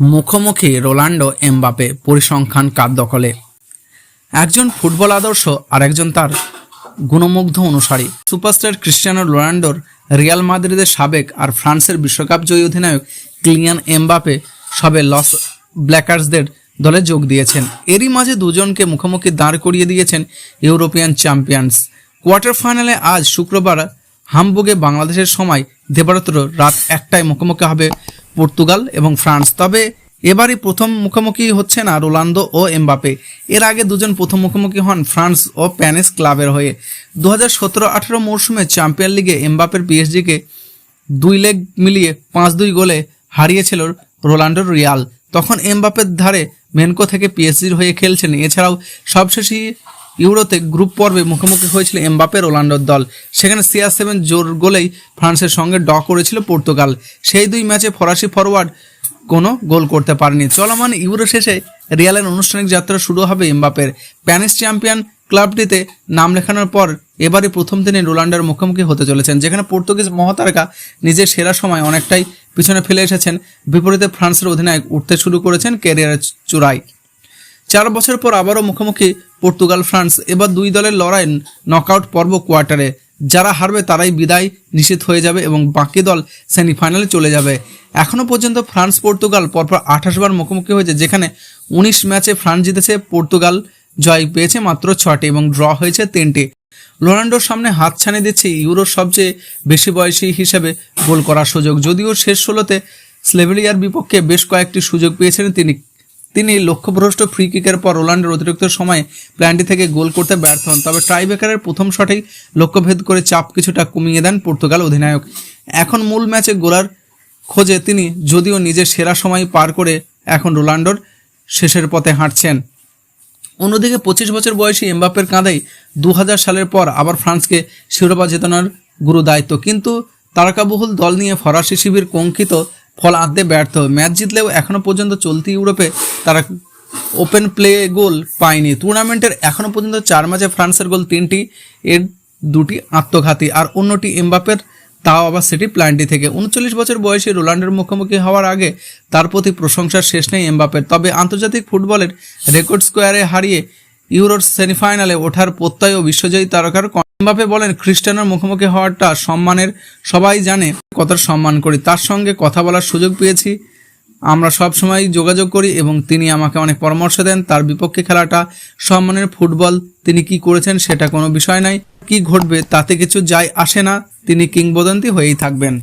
মুখোমুখি Ronaldo Mbappe পরিসংখ্যান কার দখলে। একজন ফুটবল আদর্শ আর একজন তার গুণমুগ্ধ অনুসারী। সুপারস্টার ক্রিস্টিয়ানো রোনাল্ডোর রিয়াল মাদ্রিদের সাবেক আর ফ্রান্সের বিশ্বকাপ জয়ী অধিনায়ক ক্লিয়ান এমবাপে সবে লস ব্ল্যাকার্সদের দলে যোগ দিয়েছেন। এরই মাঝে দুজনকে মুখোমুখি দাঁড় করিয়ে দিয়েছেন ইউরোপিয়ান চ্যাম্পিয়ন্স। কোয়ার্টার ফাইনালে আজ শুক্রবার হামবুগে বাংলাদেশের সময় দেবারত্র রাত একটায় মুখোমুখি হবে পর্তুগাল এবং ফ্রান্স। তবে এবারই প্রথম মুখোমুখি হচ্ছে না রোনালদো ও এমবাপে এর আগে দুজন প্রথম মুখোমুখি হন ফ্রান্স ও প্যানেস ক্লাবের হয়ে। দু হাজার সতেরো আঠেরো মৌসুমে চ্যাম্পিয়ন লিগে এমবাপের পিএসজিকে দুই লেগ মিলিয়ে পাঁচ দুই গোলে হারিয়েছিল রোনাল্ডোর রিয়াল। তখন এমবাপের ধারে মেনকো থেকে পিএসজির হয়ে খেলছেন। এছাড়াও সবশেষে ইউরোতে গ্রুপ পর্বে মুখোমুখি হয়েছিল এমবাপে রোনাল্ডোর দল। সেখানে সিআর সেভেন জোর গোলেই ফ্রান্সের সঙ্গে ড করেছিল পর্তুগাল। সেই দুই ম্যাচে ফরাসি ফরওয়ার্ড কোনো গোল করতে পারেনি। চলমান ইউরো শেষে রিয়ালের আনুষ্ঠানিক যাত্রা শুরু হবে এমবাপের প্যানিস চ্যাম্পিয়ন ক্লাবটিতে নাম লেখানোর পর এবারে প্রথম দিনে রোনাল্ডোর মুখোমুখি হতে চলেছেন, যেখানে পর্তুগিজ মহাতারকা নিজের সেরা সময় অনেকটাই পিছনে ফেলে এসেছেন। বিপরীতে ফ্রান্সের অধিনায়ক উঠতে শুরু করেছেন ক্যারিয়ারের চূড়ায় চার বছর পর আবারও মুখোমুখি পর্তুগাল, ফ্রান্স। এবার দুই দলের লড়াই নকআউট পর্ব কোয়ার্টারে। যারা হারবে তারাই বিদায় নিশ্চিত হয়ে যাবে এবং বাকি দল সেমিফাইনালে চলে যাবে। এখনও পর্যন্ত ফ্রান্স, পর্তুগাল পরপর আঠাশ বার মুখোমুখি হয়েছে, যেখানে উনিশ ম্যাচে ফ্রান্স জিতেছে পর্তুগাল। জয় পেয়েছে মাত্র ছটি এবং ড্র হয়েছে তিনটি। রোনাল্ডোর সামনে হাত ছানি দিচ্ছে ইউরোর সবচেয়ে বেশি বয়সী হিসেবে গোল করার সুযোগ। যদিও শেষ ষোলোতে স্লেভেলিয়ার বিপক্ষে বেশ কয়েকটি সুযোগ পেয়েছেন তিনি। তিনি লক্ষ্যভ্রষ্ট ফ্রি কিকের পর রোনাল্ডোর অতিরিক্ত সময়ে প্ল্যানটি থেকে গোল করতে ব্যর্থ হন। তবে ট্রাইবেকারের প্রথম শটেই লক্ষ্যভেদ করে চাপ কিছুটা কমিয়ে দেন পর্তুগাল অধিনায়ক। এখন মূল ম্যাচে গোলার খোঁজে তিনি যদিও নিজের সেরা সময় পার করে এখন রোনাল্ডোর শেষের পথে হাঁটছেন। অন্যদিকে পঁচিশ বছর বয়সী এমবাপ্পের কাঁধেই দু সালের পর আবার ফ্রান্সকে শিরোপা জেতানোর গুরু দায়িত্ব। কিন্তু তারকাবহুল দল নিয়ে ফরাসি শিবির কঙ্কিত ফল আনতে ব্যর্থ। ম্যাচ জিতলেও এখনও পর্যন্ত চলতি ইউরোপে তারা ওপেন প্লে গোল পায়নি। টুর্নামেন্টের এখনও পর্যন্ত চার ম্যাচে ফ্রান্সের গোল তিনটি, এর দুটি আত্মঘাতী। আর অন্যটি এমবাপ্পের তাও আবার সেটি প্ল্যানটি থেকে। উনচল্লিশ বছর বয়সে রোনাল্ডোর মুখোমুখি হওয়ার আগে তার প্রতি প্রশংসার শেষ নেই এমবাপের তবে আন্তর্জাতিক ফুটবলের রেকর্ড স্কোয়ারে হারিয়ে ইউরোর সেমিফাইনালে ওঠার প্রত্যয় ও বিশ্বজয়ী তারকার এমবাপে বলেন, খ্রিস্টানোর মুখোমুখি হওয়াটা সম্মানের, সবাই জানে কত সম্মান করি। তার সঙ্গে কথা বলার সুযোগ পেয়েছি আমরা সব সময় যোগাযোগ করি এবং তিনি আমাকে অনেক পরামর্শ দেন। তার বিপক্ষে খেলাটা সম্মানের ফুটবল। তিনি কি করেছেন সেটা কোনো বিষয় নাই। কি ঘটবে তাতে কিছু যায় আসে না। তিনি কিংবদন্তি হয়েই থাকবেন।